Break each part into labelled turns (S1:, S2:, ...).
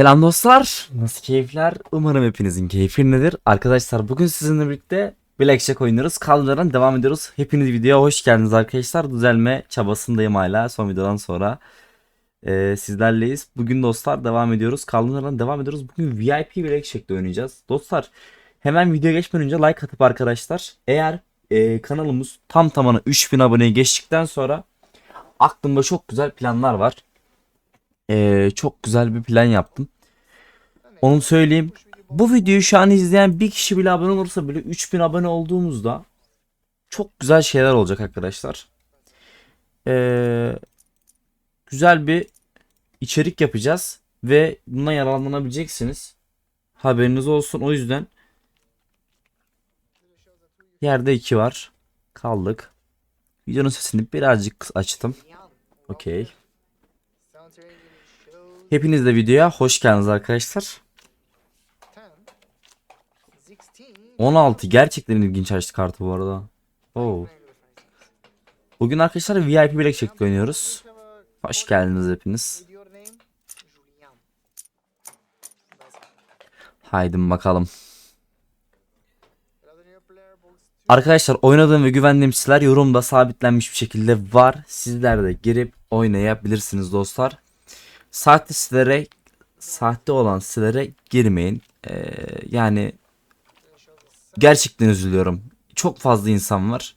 S1: Selam dostlar. Nasıl keyifler? Umarım hepinizin keyfi nedir? Arkadaşlar bugün sizinle birlikte Blackjack oynuyoruz. Kaldırmadan devam ediyoruz. Hepiniz videoya hoş geldiniz arkadaşlar. Düzelme çabasındayım hala son videodan sonra. Ee, sizlerleyiz. Bugün dostlar devam ediyoruz. Kaldırmadan devam ediyoruz. Bugün VIP Blackjack'te oynayacağız. Dostlar hemen videoya geçmeden önce like atıp arkadaşlar eğer e, kanalımız tam tamına 3000 aboneye geçtikten sonra aklımda çok güzel planlar var. Ee, çok güzel bir plan yaptım. Onu söyleyeyim. Bu videoyu şu an izleyen bir kişi bile abone olursa bile 3000 abone olduğumuzda çok güzel şeyler olacak arkadaşlar. Ee, güzel bir içerik yapacağız ve bundan yararlanabileceksiniz. Haberiniz olsun. O yüzden yerde 2 var. Kaldık. Videonun sesini birazcık açtım. Okey. Hepiniz de videoya hoş geldiniz arkadaşlar. 16 gerçekten ilginç açtı kartı bu arada. Oo. Bugün arkadaşlar VIP Blackjack oynuyoruz. Hoş geldiniz hepiniz. Haydi bakalım. Arkadaşlar oynadığım ve güvendiğim siteler yorumda sabitlenmiş bir şekilde var. Sizler de girip oynayabilirsiniz dostlar. Sahte sitelere sahte olan sitelere girmeyin. Ee, yani gerçekten üzülüyorum. Çok fazla insan var.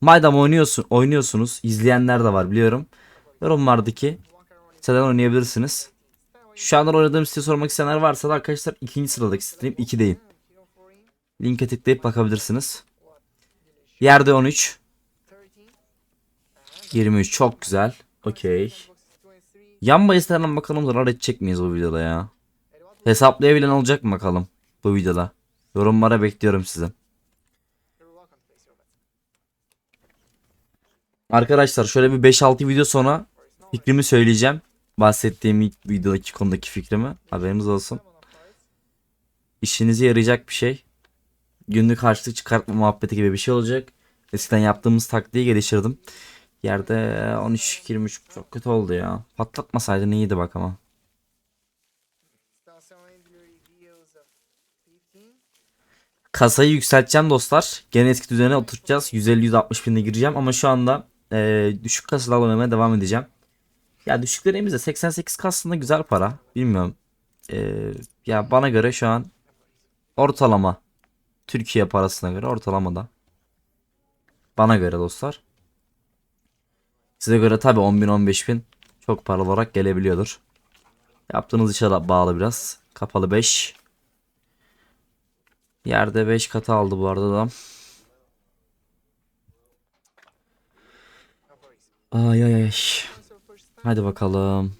S1: Madem oynuyorsun, oynuyorsunuz, izleyenler de var biliyorum. Yorumlardaki siteden oynayabilirsiniz. Şu anda oynadığım site sormak isteyenler varsa da arkadaşlar ikinci sıradaki siteyim, 2'deyim. Linke tıklayıp bakabilirsiniz. Yerde 13. 23 çok güzel. Okey. Yan bahislerden bakalım zarar edecek miyiz bu videoda ya? Hesaplayabilen olacak mı bakalım bu videoda? Yorumlara bekliyorum sizi. Arkadaşlar şöyle bir 5-6 video sonra fikrimi söyleyeceğim. Bahsettiğim ilk videodaki konudaki fikrimi. Haberiniz olsun. İşinize yarayacak bir şey. Günlük harçlık çıkartma muhabbeti gibi bir şey olacak. Eskiden yaptığımız taktiği geliştirdim. Yerde 13-23 çok kötü oldu ya. Patlatmasaydın iyiydi bak ama. Kasayı yükselteceğim dostlar. Gene eski düzene oturacağız. 150-160 binde gireceğim ama şu anda e, düşük kasalarla oynamaya devam edeceğim. Ya düşüklerimiz de 88 kasında güzel para. Bilmiyorum. E, ya bana göre şu an ortalama. Türkiye parasına göre ortalamada. Bana göre dostlar. Size göre tabi 10 bin 15 bin çok paralı olarak gelebiliyordur. Yaptığınız işe bağlı biraz. Kapalı 5. Yerde 5 katı aldı bu arada da. Ay ay ay. Hadi bakalım.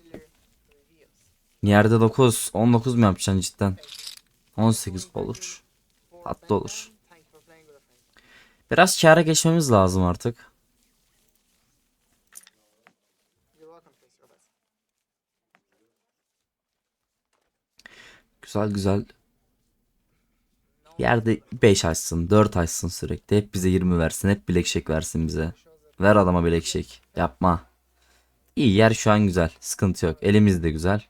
S1: Yerde 9. 19 mu yapacaksın cidden? 18 olur. Tatlı olur. Biraz kâra geçmemiz lazım artık. Güzel güzel. Yerde 5 açsın, 4 açsın sürekli. Hep bize 20 versin, hep bilekşek versin bize. Ver adama bilekşek. Yapma. İyi yer şu an güzel. Sıkıntı yok. Elimiz de güzel.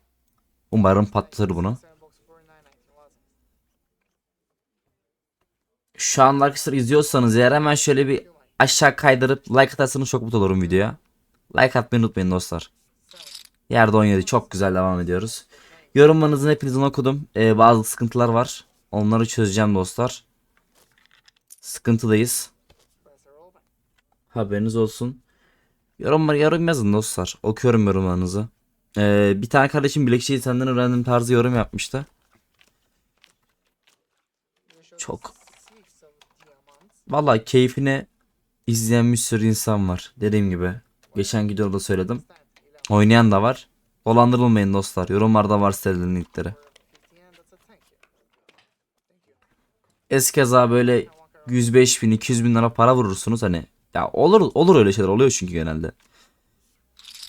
S1: Umarım patlatır bunu. Şu an arkadaşlar izliyorsanız eğer hemen şöyle bir aşağı kaydırıp like atarsanız çok mutlu olurum videoya. Like atmayı unutmayın dostlar. Yerde 17 çok güzel devam ediyoruz. Yorumlarınızın hepinizin okudum. Ee, bazı sıkıntılar var. Onları çözeceğim dostlar. Sıkıntıdayız. Haberiniz olsun. Yorumlar yorum yazın dostlar. Okuyorum yorumlarınızı. Ee, bir tane kardeşim bilekçeyi senden öğrendiğim tarzı yorum yapmıştı. Çok. Vallahi keyfine izleyen bir sürü insan var. Dediğim gibi. Geçen videoda söyledim. Oynayan da var. Dolandırılmayın dostlar. Yorumlarda var sitelerin linkleri. Eskeza böyle 105 bin 200 bin lira para vurursunuz hani. Ya olur olur öyle şeyler oluyor çünkü genelde.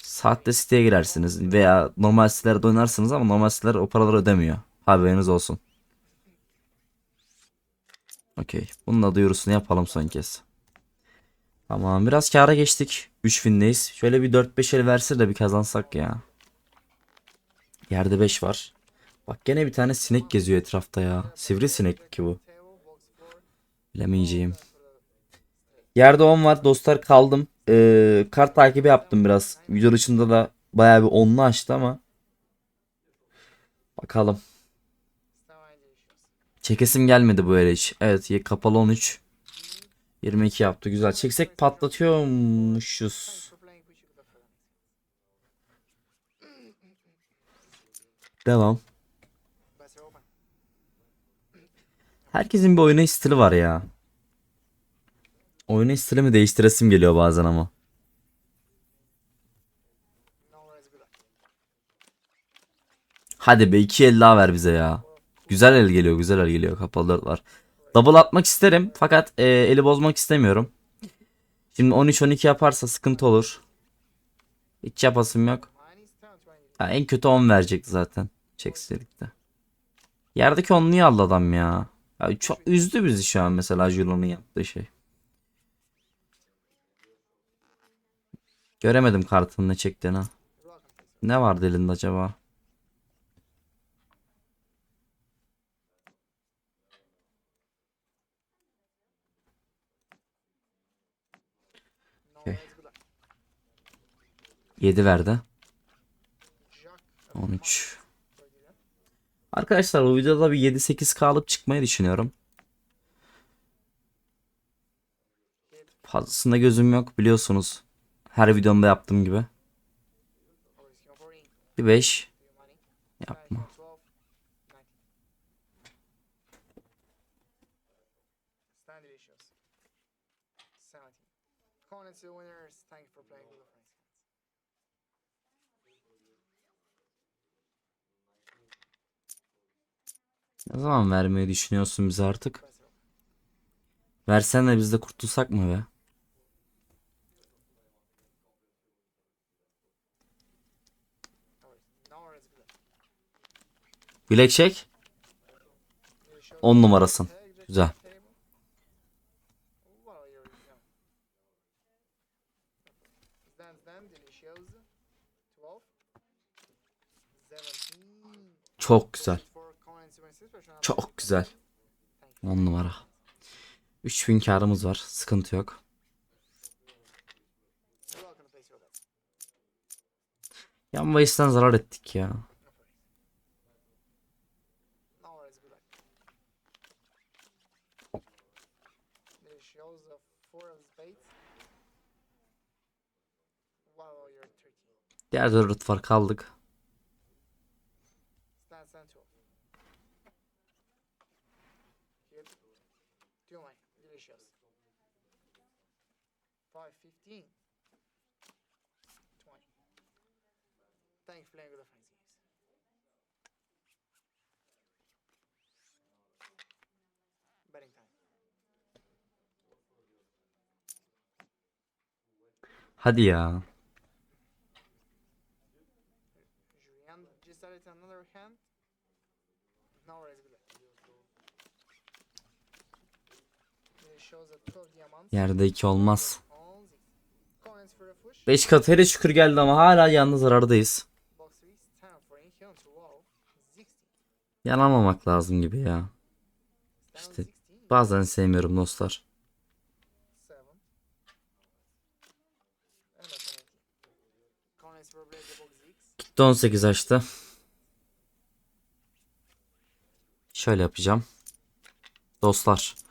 S1: Saatte siteye girersiniz veya normal sitelerde oynarsınız ama normal siteler o paraları ödemiyor. Haberiniz olsun. Okey. Bunun da duyurusunu yapalım son kez. Tamam biraz kâra geçtik. 3000'deyiz. Şöyle bir 4-5 el verse de bir kazansak ya. Yerde 5 var. Bak gene bir tane sinek geziyor etrafta ya. Sivri sinek ki bu. Bilemeyeceğim. Yerde 10 var dostlar kaldım. Ee, kart takibi yaptım biraz. Video dışında da bayağı bir 10'lu açtı ama. Bakalım. Çekesim gelmedi bu ele hiç. Evet kapalı 13. 22 yaptı güzel. Çeksek patlatıyormuşuz. Devam. Herkesin bir oynayış stili var ya. Oynayış stilimi değiştiresim geliyor bazen ama. Hadi be 2 el daha ver bize ya. Güzel el geliyor güzel el geliyor kapalı 4 var. Double atmak isterim fakat e, eli bozmak istemiyorum. Şimdi 13-12 yaparsa sıkıntı olur. Hiç yapasım yok. Ya en kötü 10 verecek zaten. Çekseydik de. Yerdeki 10'luyu aldı adam ya. ya. Çok üzdü bizi şu an mesela Julo'nun yaptığı şey. Göremedim kartının ne çektiğini. Ne vardı elinde acaba? Okey. 7 verdi. 13. Arkadaşlar bu videoda bir 7-8k alıp çıkmayı düşünüyorum. Fazlasında gözüm yok biliyorsunuz. Her videomda yaptığım gibi. Bir 5. Yapma.
S2: Stand delicious. 17. Comments to the winners. Thank you for playing with the friends.
S1: Ne zaman vermeyi düşünüyorsun bize artık? Versen de biz de kurtulsak mı be? Bilek çek.
S2: Delicious.
S1: 10 numarasın. Güzel.
S2: table. Well, you're young. Stand, stand. Delicious. 12. 17.
S1: Çok güzel. Çok güzel. 10 numara. 3000 karımız var. Sıkıntı yok. Yan bahisden zarar ettik ya.
S2: Delicious. Five, 15. 20. Thank you for playing with the friends games. Betting time.
S1: Hadi ya. Yerde 2 olmaz.
S2: All six. Coins for a push.
S1: 5 kat hele şükür geldi ama hala yalnız zarardayız.
S2: Box 3 10 for in here to wall. 60.
S1: Yanamamak lazım gibi ya. İşte
S2: 16.
S1: bazen sevmiyorum dostlar.
S2: 7. And a 17. Coins for break the box 6.
S1: Gitti 18 açtı. Şöyle yapacağım. Dostlar.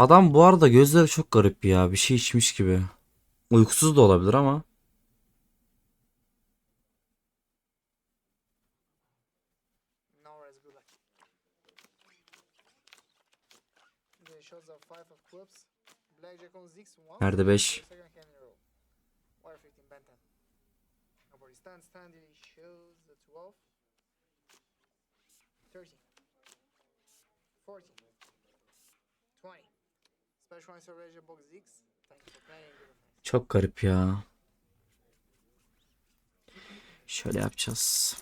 S1: Adam bu arada gözleri çok garip ya. Bir şey içmiş gibi. Uykusuz da olabilir ama.
S2: No worries, good luck.
S1: Çok garip ya. Şöyle yapacağız.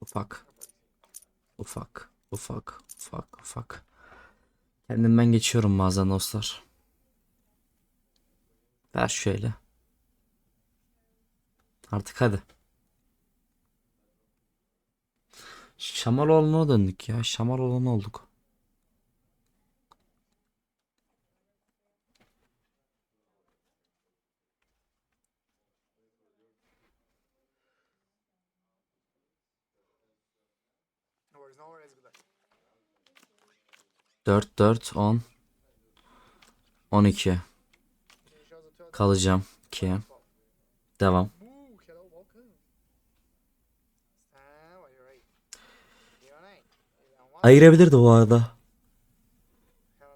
S1: Ufak. Ufak. Ufak. Ufak. Ufak. Kendimden geçiyorum bazen dostlar. Ver şöyle. Artık hadi. Şamaloğlu'na döndük ya. Şamaloğlu'na olduk. 4 4 10 12
S2: Can you show the 12?
S1: kalacağım 2 devam. Ayırabilirdi bu arada.
S2: a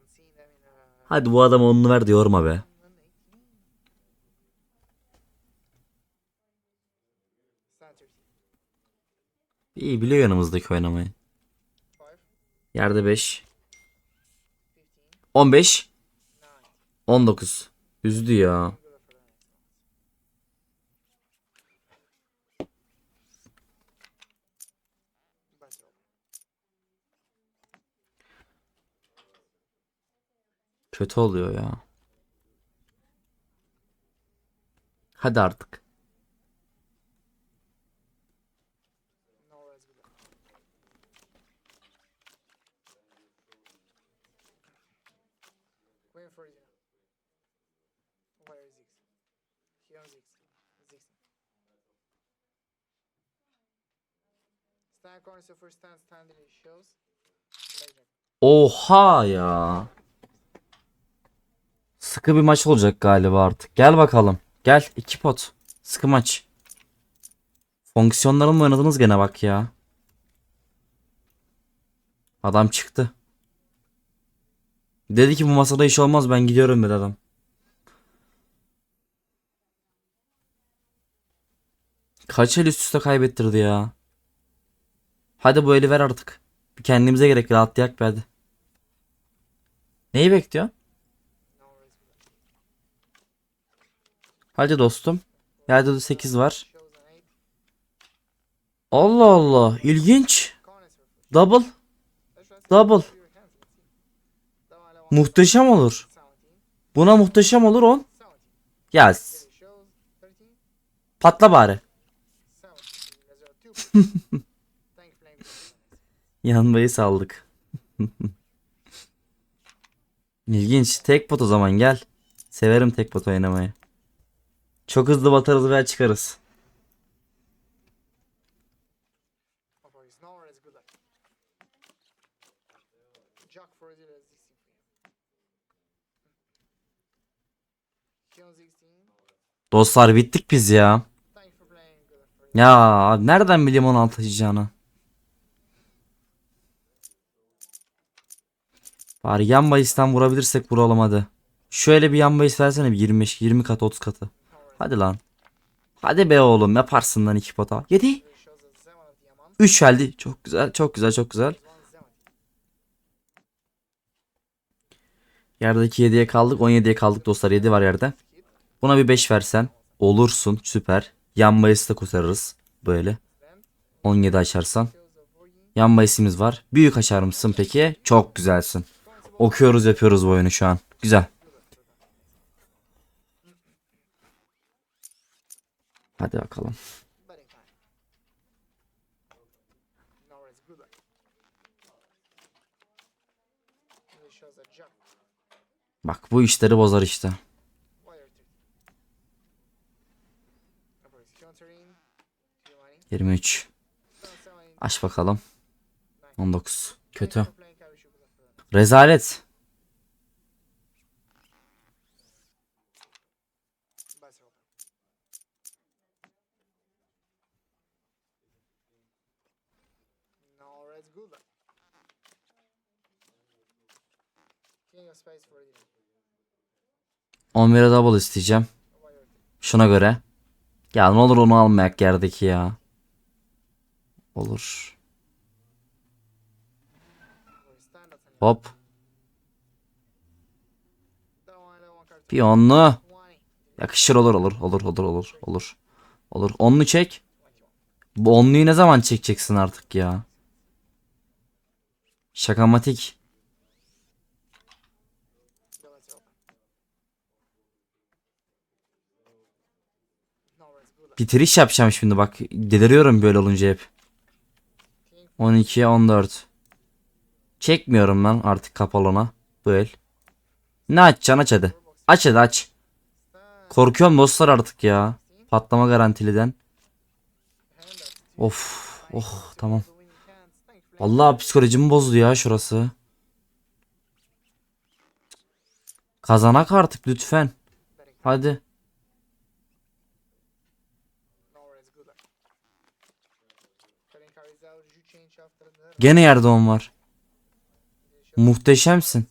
S1: Hadi bu adama onunu ver de yorma be.
S2: 118. Stand 13.
S1: İyi biliyor yanımızdaki oynamayı.
S2: 5,
S1: Yerde 5
S2: 15,
S1: 15
S2: 9.
S1: 19 Üzdü ya. Kötü oluyor ya. Hadi artık. Oha ya. Sıkı bir maç olacak galiba artık. Gel bakalım. Gel iki pot. Sıkı maç. Fonksiyonları mı oynadınız gene bak ya. Adam çıktı. Dedi ki bu masada iş olmaz ben gidiyorum dedi adam. Kaç el üst üste kaybettirdi ya. Hadi bu eli ver artık. Bir kendimize gerek rahatlayak be hadi. Neyi bekliyor? Hadi dostum. Yerde 8 var.
S2: Shows an 8.
S1: Allah Allah. ilginç. Double. Double. Muhteşem olur.
S2: 17.
S1: Buna muhteşem olur 10.
S2: 17.
S1: Ya s-
S2: It shows 13.
S1: patla bari. Yanmayı saldık. İlginç. Tek pot o zaman gel. Severim tek pot oynamayı. Çok hızlı batarız veya çıkarız.
S2: No worries, no worries, good luck. Jack for you, let's see for you. King 16.
S1: Dostlar bittik biz ya. Ya nereden bileyim 16 taşıyacağını? Bari yan bayisten vurabilirsek vuralım hadi. Şöyle bir yan bayis versene bir 25 20 kat 30 katı. Hadi lan. Hadi be oğlum yaparsın lan iki pota. 7
S2: It shows a 7 of diamond.
S1: 3 geldi. Çok güzel çok güzel çok güzel.
S2: 170.
S1: Yerdeki 7'ye kaldık 17'ye kaldık dostlar 7 var yerde. Buna bir 5 versen olursun süper. Yan bayisi de kurtarırız böyle. 17 açarsan.
S2: Shows a 40.
S1: Yan bayisimiz var. Büyük açar mısın peki? Çok güzelsin. Okuyoruz yapıyoruz bu oyunu şu an. Güzel. Hadi bakalım. Bak bu işleri bozar işte. 23.
S2: Stone 17.
S1: Aç bakalım. 19. Kötü. Rezalet.
S2: You.
S1: 11'e double isteyeceğim. Şuna göre. Ya ne olur onu almayak yerdeki ya. Olur. Hop. Piyonlu.
S2: 20.
S1: Yakışır olur olur olur olur olur olur. Olur. Onlu çek. Bu onluyu ne zaman çekeceksin artık ya? Şakamatik. Bitiriş yapacağım şimdi bak. Deliriyorum böyle olunca hep.
S2: King
S1: 12'ye 14. Çekmiyorum ben artık kapalona. Bu el. Ne açacaksın aç hadi. Aç hadi aç. Korkuyorum dostlar artık ya. Patlama garantiliden. Of. Oh tamam. Vallahi psikolojimi bozdu ya şurası. Kazanak artık lütfen. Hadi. Gene yerde on var. Muhteşemsin.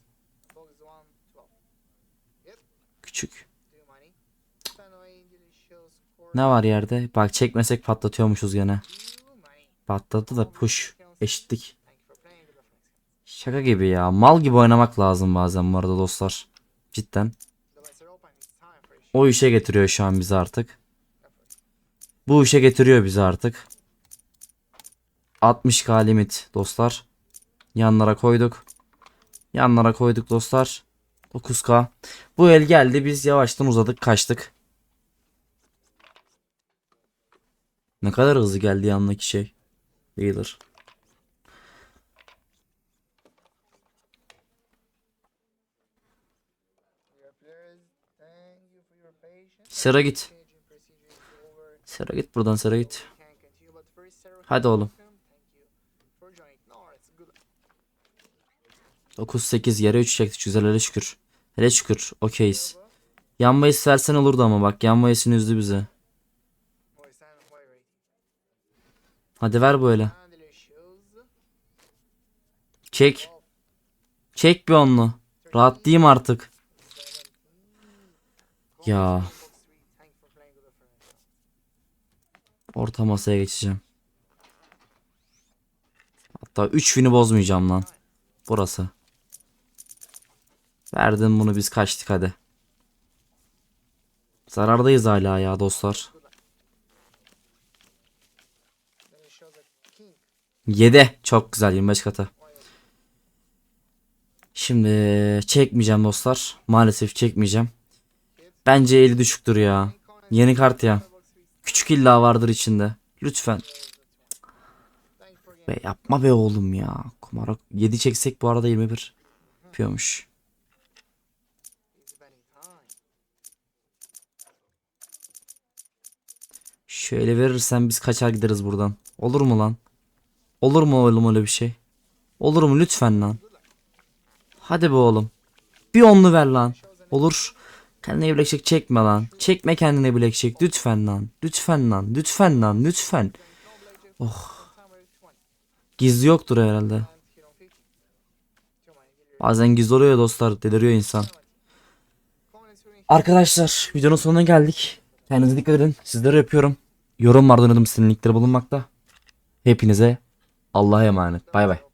S1: Küçük. Ne var yerde? Bak çekmesek patlatıyormuşuz gene. Patladı da push. Eşitlik. Şaka gibi ya. Mal gibi oynamak lazım bazen bu arada dostlar. Cidden. O işe getiriyor şu an bizi artık. Bu işe getiriyor bizi artık. 60k limit dostlar. Yanlara koyduk. Yanlara koyduk dostlar. 9k. Bu el geldi biz yavaştan uzadık kaçtık. Ne kadar hızlı geldi yanındaki şey. Wheeler. Sera git. Sera git buradan Sera git. Hadi oğlum.
S2: welcome. Thank you for joining. No worries, good luck.
S1: 9-8 yere 3 çektik güzel hele şükür. Hele şükür okeyiz. Yan bahis versen olurdu ama bak yan bahisin üzdü
S2: rating.
S1: Hadi ver böyle. Çek. Çek bir onlu. Rahat diyeyim artık. Ya orta masaya geçeceğim. Hatta 3 win'i bozmayacağım lan. Burası. Verdim bunu biz kaçtık hadi. Zarardayız hala ya dostlar.
S2: Then it shows a king.
S1: 7. Çok güzel 25 katı. Şimdi çekmeyeceğim dostlar. Maalesef çekmeyeceğim. Bence eli düşüktür ya. Yeni kart ya. Küçük illa vardır içinde. Lütfen. Be yapma be oğlum ya. Kumara 7 çeksek bu arada 21 yapıyormuş. Şöyle verirsen biz kaçar gideriz buradan. Olur mu lan? Olur mu oğlum öyle bir şey? Olur mu lütfen lan? Hadi be oğlum. Bir onlu ver lan. Olur. Kendine bilekçek çekme lan. Çekme kendine bilekçek. Lütfen lan. Lütfen lan. Lütfen lan. Lütfen. Oh.
S2: Timer 20.
S1: Gizli yoktur herhalde.
S2: And hit on 50. Two money. Get your
S1: Bazen gizli oluyor dostlar. Deliriyor insan. Arkadaşlar videonun sonuna geldik. Kendinize dikkat edin. Sizlere yapıyorum. Yorumlarda aradığım linkleri bulunmakta. Hepinize Allah'a emanet. Bay bay.